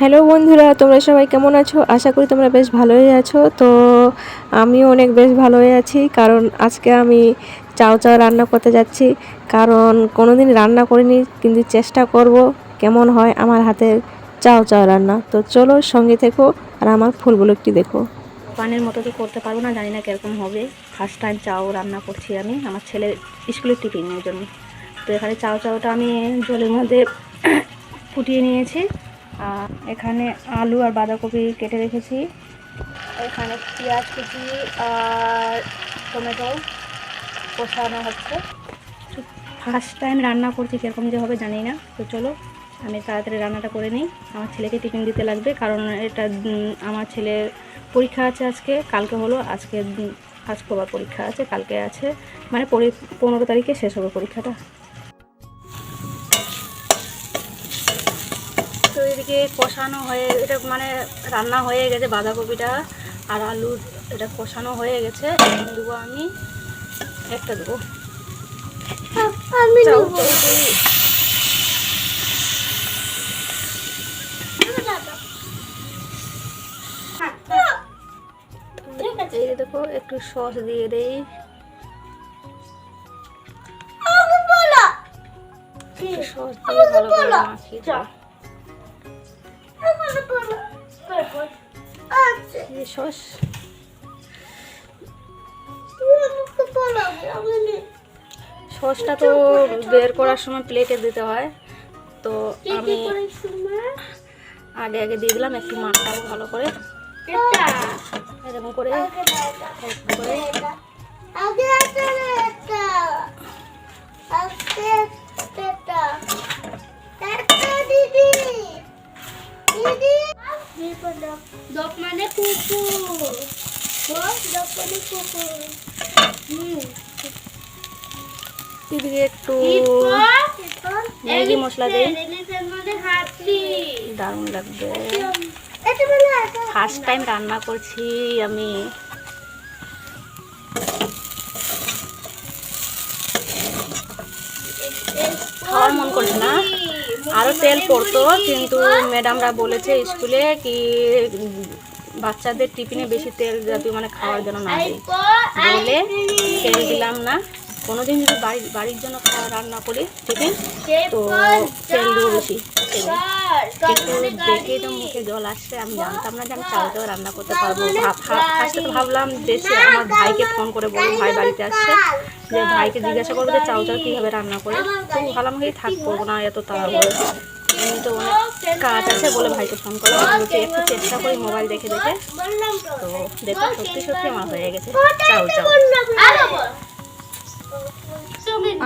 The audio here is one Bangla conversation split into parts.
হ্যালো বন্ধুরা, তোমরা সবাই কেমন আছো? আশা করি তোমরা বেশ ভালোই আছো। তো আমিও অনেক বেশ ভালোই আছি, কারণ আজকে আমি চাউ চাউ রান্না করতে যাচ্ছি। কারণ কোনোদিন রান্না করিনি, কিন্তু চেষ্টা করব কেমন হয় আমার হাতের চাউ চাউ রান্না। তো চলো সঙ্গে থেকো আর আমার ফুলগুলো একটু দেখো। পানের মতো তো করতে পারব না, জানি না কীরকম হবে। ফার্স্ট টাইম চাও রান্না করছি আমি, আমার ছেলের স্কুলের টিফিনের জন্য। তো এখানে চাউ চাউটা আমি জলের মধ্যে ফুটিয়ে নিয়েছি। এখানে আলু আর বাঁধাকপি কেটে রেখেছি। এখানে পেঁয়াজ কুচি আর টমেটো কষানো হচ্ছে। ফার্স্ট টাইম রান্না করছি, কীরকম যে হবে জানি না। তো চলো, আমি তাড়াতাড়ি রান্নাটা করে নিই। আমার ছেলেকে টিফিন দিতে লাগবে, কারণ এটা আমার ছেলের পরীক্ষা আছে আজকে, কালকে হলো, আজকে আজকে পরীক্ষা আছে, কালকে আছে। মানে পনেরো তারিখে শেষ হবে পরীক্ষাটা। এদিকে কষানো হয়ে এটা মানে রান্না হয়ে গেছে বাঁধাকপিটা আর আলু এটা কষানো হয়ে গেছে। দেবো আমি একটা দেবো। এই দেখো একটু সস দিয়ে দেই। সস দিয়ে ভালো করে মাখিয়ে এই সস? সসটা তো বের করার সময় প্লেটে দিতে হয়। তো আমি আগে আগে দিয়ে দিলাম একটু মাখাবো ভালো করে। এরকম করে এরকম করে। এদিকে একটু মশলা। দারুণ লাগবে। ফার্স্ট টাইম রান্না করছি আমি খাওয়ার মন করছে না আরও তেল পড়তো, কিন্তু ম্যাডামরা বলেছে স্কুলে কি বাচ্চাদের টিফিনে বেশি তেল জাতীয় মানে খাওয়ার জন্য না দিই বলে তেল দিলাম না। কোনোদিন যদি বাড়ির বাড়ির জন্য খাওয়া রান্না করি টিফিন তো তেল দেবো বেশি একটু দেখে তো মুখে জল আসছে আমি জানতাম না যে আমি চাল চাল রান্না করতে পারব। ফার্স্টে তো ভাবলাম যে সে আমার ভাইকে ফোন করে বলব ভাই বাড়িতে আসছে। যে ভাইকে জিজ্ঞাসা করব যে চাউ চাল কীভাবে রান্না করে? তো ভাবলাম কি থাক করব না এত তাড়াহুড়ো। এমনি তো অনেক কাজ আছে বলে ভাইকে ফোন করলাম। বলছি একটু চেষ্টা করি মোবাইল দেখে দেখে তো। দেখো সত্যি সত্যি আমার হয়ে গেছে। চাউ চাউ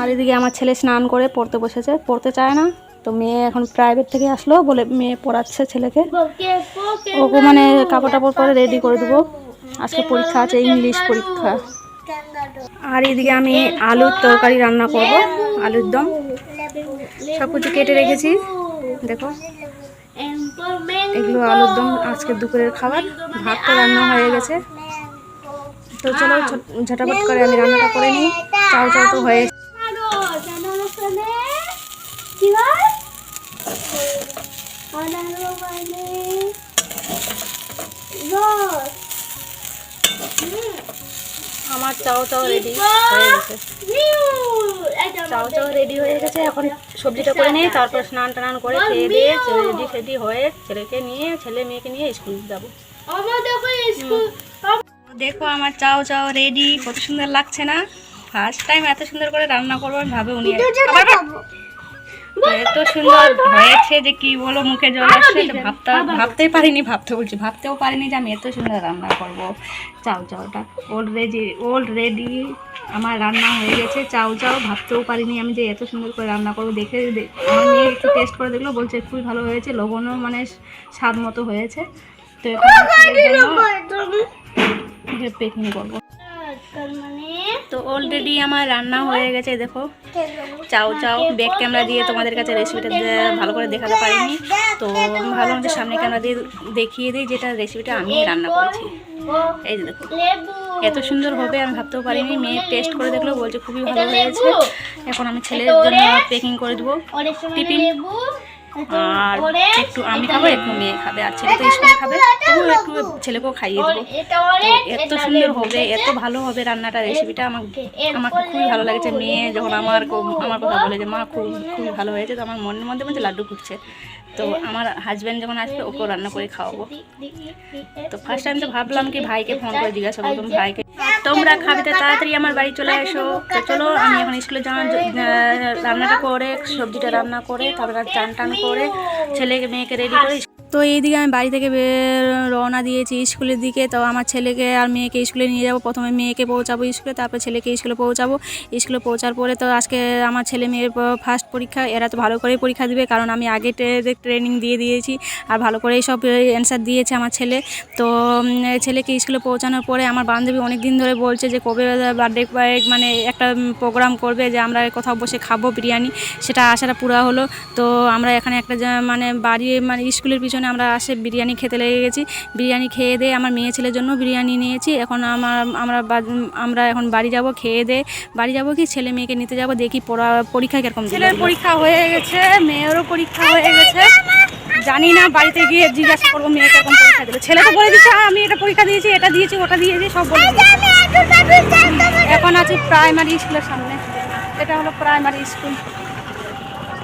আরও এদিকে আমার ছেলে স্নান করে পড়তে বসেছে। পড়তে চায় না। তো মেয়ে এখন প্রাইভেট থেকে আসলো বলে মেয়ে পড়াচ্ছে ছেলেকে। ওকে মানে কাপড় টাপড় পরে রেডি করে দেবো। আজকে পরীক্ষা আছে ইংলিশ পরীক্ষা। আর এদিকে আমি আলুর তরকারি রান্না করব আলুর দম। সব কিছু কেটে রেখেছি। দেখো। এগুলো আলুর দম আজকে দুপুরের খাবার। ভাত তো রান্না হয়ে গেছে। তো চলো ঝট- ঝটাপট করে আমি রান্নাটা করে নিই। চাও চাও তো হয়ে আমার চাও চাও রেডি হয়ে গেছে। চাও চাও রেডি হয়ে গেছে এখন সবজিটা করে নিয়ে তারপর স্নান টান করে খেয়ে দিয়ে রেডি ফেডি হয়ে ছেলেকে নিয়ে ছেলে মেয়েকে নিয়ে স্কুল যাব। দেখো দেখো আমার চাও চাও রেডি কত সুন্দর লাগছে না? ফার্স্ট টাইম এত সুন্দর করে রান্না করব ভাবে উনি এত সুন্দর হয়েছে যে কি বলো মুখে জল আসছে ভাবতে ভাবতেই পারিনি ভাবতে বলছি ভাবতেও পারিনি যে আমি এত সুন্দর রান্না করব। চাউ চাউটা অলরেডি অলরেডি আমার রান্না হয়ে গেছে চাউ চাউ ভাবতেও পারিনি আমি যে এত সুন্দর করে রান্না করব। দেখে আমার মেয়ে একটু টেস্ট করে দেখল বলছে খুবই ভালো হয়েছে লবণও মানে স্বাদ মতো হয়েছে। তো এখন পেকিং করব। মানে অলরেডি আমার রান্না হয়ে গেছে দেখো। চাও চাও ব্যাক ক্যামেরা দিয়ে তোমাদের কাছে রেসিপিটা ভালো করে দেখাতে পারিনি। তো আমি ভাবলাম যে সামনে ক্যামেরা দিয়ে দেখিয়ে দিই যেটা রেসিপিটা আমি রান্না করেছি। এই যে দেখো। এত সুন্দর হবে আমি ভাবতেও পারিনি। মেয়ে টেস্ট করে দেখল বলছে খুবই ভালো হয়েছে। এখন আমি ছেলের জন্য পেকিং করে দেবো। টিফিন। আর একটু আমি খাব একটু মেয়ে খাবে আর ছেলে তো স্কুলে খাবে। তবুও একটু ছেলেকেও খাইয়ে দেবো। এত সুন্দর হবে এত ভালো হবে রান্নাটা রেসিপিটা আমার আমাকে খুবই ভালো লাগছে। মেয়ে যখন আমার আমার কথা বলে যে মা খুব খুবই ভালো হয়েছে। তো আমার মনের মধ্যে মধ্যে লাড্ডু ফুটছে। তো আমার হাজব্যান্ড যখন আসবে, ওকেও রান্না করে খাওয়াবো। তো ফার্স্ট টাইম তো ভাবলাম কি ভাইকে ফোন করে জিজ্ঞাসা করব তুমি ভাইকে তোমরা খাবে তো তাড়াতাড়ি আমার বাড়ি চলে এসো। তো চলো, আমি এখন স্কুলে যাওয়ার রান্নাটা করে, সবজিটা রান্না করে, তারপরে চান টান করে ছেলেকে, মেয়েকে রেডি করে তো এইদিকে আমি বাড়ি থেকে বের- রওনা দিয়েছি স্কুলের দিকে, তো আমার ছেলেকে আর মেয়েকে স্কুলে নিয়ে যাব। প্রথমে মেয়েকে পৌঁছাবো স্কুলে, তারপর ছেলেকে স্কুলে পৌঁছাবো। স্কুলে পৌঁছার পরে তো আজকে আমার ছেলে মেয়ের ফার্স্ট পরীক্ষা, এরা তো ভালো করেই পরীক্ষা দিবে, কারণ আমি আগে ট্রেনিং দিয়ে দিয়েছি আর ভালো করেই সব অ্যান্সার দিয়েছে আমার ছেলে। তো ছেলেকে স্কুলে পৌঁছানোর পরে আমার বান্ধবী অনেক দিন ধরে বলছে যে কবে বার্থডে মানে একটা প্রোগ্রাম করবে যে আমরা কোথাও বসে খাব বিরিয়ানি, সেটা আশাটা পুরা হলো। তো আমরা এখানে একটা মানে বাড়ি মানে স্কুলের পিছনে আমরা আসে বিরিয়ানি খেতে লেগে গেছি। বিরিয়ানি খেয়ে দিয়ে আমার মেয়ে ছেলের জন্য বিরিয়ানি নিয়েছি। এখন আমার আমরা আমরা এখন বাড়ি যাব খেয়ে দিয়ে বাড়ি যাব কি? ছেলে মেয়েকে নিতে যাব দেখি পড়া পরীক্ষা কীরকম ছেলের পরীক্ষা হয়ে গেছে মেয়েরও পরীক্ষা হয়ে গেছে। জানি না বাড়িতে গিয়ে জিজ্ঞাসা করব মেয়ে কীরকম পরীক্ষা দেবে। ছেলে তো বলে দিচ্ছে আমি এটা পরীক্ষা দিয়েছি এটা দিয়েছি ওটা দিয়েছি সব বলে এখন আছি প্রাইমারি স্কুলের সামনে। এটা হলো প্রাইমারি স্কুল।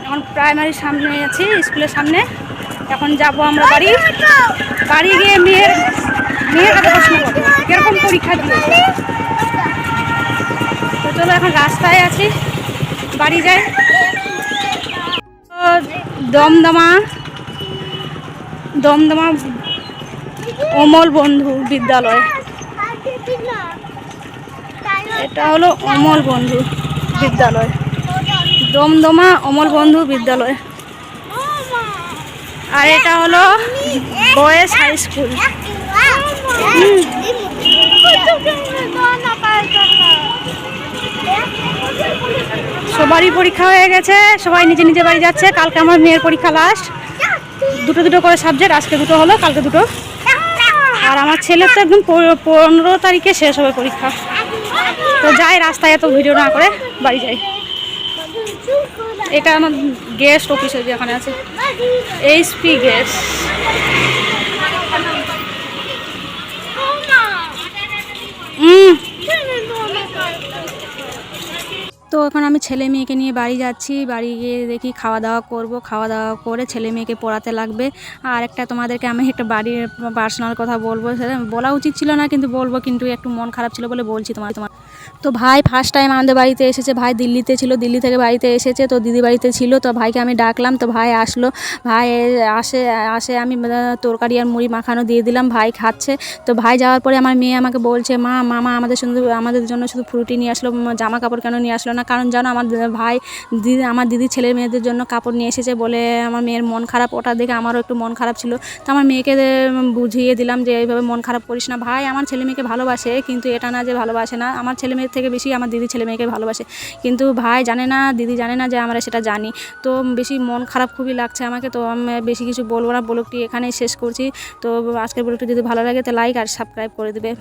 এখন প্রাইমারির সামনে আছি স্কুলের সামনে। এখন যাব আমরা বাড়ি। বাড়ি গিয়ে মেয়ের মেয়ের কাছে প্রশ্ন করব, কীরকম পরীক্ষা দিয়েছে তো চলো এখন রাস্তায় আছি, বাড়ি যাই। দমদমা দমদমা অমল বন্ধু বিদ্যালয়। এটা হলো অমল বন্ধু বিদ্যালয়। দমদমা অমল বন্ধু বিদ্যালয়। আর এটা হলো বয়েজ হাই স্কুল। সবারই পরীক্ষা হয়ে গেছে, সবাই নিজে নিজে বাড়ি যাচ্ছে। কালকে আমার মেয়ের পরীক্ষা লাস্ট দুটো দুটো করে সাবজেক্ট আজকে দুটো হলো, কালকে দুটো। আর আমার ছেলের তো একদম পনেরো তারিখে শেষ হবে পরীক্ষা। তো যাই, রাস্তায় এত ভিডিও না করে বাড়ি যাই। এটা আমার গেস্ট অফিস যেখানে আছে। এইচপি হুম তো এখন আমি ছেলে মেয়েকে নিয়ে বাড়ি যাচ্ছি। বাড়ি গিয়ে দেখি খাওয়া দাওয়া করব। খাওয়া দাওয়া করে ছেলে মেয়েকে পড়াতে লাগবে। আর একটা তোমাদেরকে আমি একটা বাড়ির পার্সোনাল কথা বলব। সেটা বলা উচিত ছিল না, কিন্তু বলব, কিন্তু একটু মন খারাপ ছিল বলে বলছি তোমার তোমার তো ভাই ফার্স্ট টাইম আমাদের বাড়িতে এসেছে, ভাই দিল্লিতে ছিল, দিল্লি থেকে বাড়িতে এসেছে, তো দিদি বাড়িতে ছিল, তো ভাইকে আমি ডাকলাম, তো ভাই আসলো, ভাই আসে আসে আমি তরকারি আর মুড়ি মাখানো দিয়ে দিলাম, ভাই খাচ্ছে, তো ভাই যাওয়ার পরে আমার মেয়ে আমাকে বলছে, মা, মামা আমাদের শুধু, আমাদের জন্য শুধু ফ্রুটি নিয়ে আসলো জামা কাপড় কেন নিয়ে আসলো না? কারণ জানো আমার ভাই দিদি আমার দিদি ছেলে মেয়েদের জন্য কাপড় নিয়ে এসেছে বলে আমার মেয়ের মন খারাপ, ওটা দেখে আমারও একটু মন খারাপ ছিল। তো আমার মেয়েকে বুঝিয়ে দিলাম যে এইভাবে মন খারাপ করিস না। ভাই আমার ছেলে মেয়েকে ভালোবাসে, কিন্তু এটা না যে ভালোবাসে না, আমার ছেলে মেয়ের থেকে বেশি আমার দিদি ছেলে মেয়েকে ভালোবাসে। কিন্তু ভাই জানে না, দিদি জানে না যে আমরা সেটা জানি। তো বেশি মন খারাপ খুবই লাগছে আমাকে, তো আমি বেশি কিছু বলব না। ব্লগটি এখানেই শেষ করছি। তো আজকের ব্লগটি যদি ভালো লাগে, তো লাইক আর সাবস্ক্রাইব করে দেবে।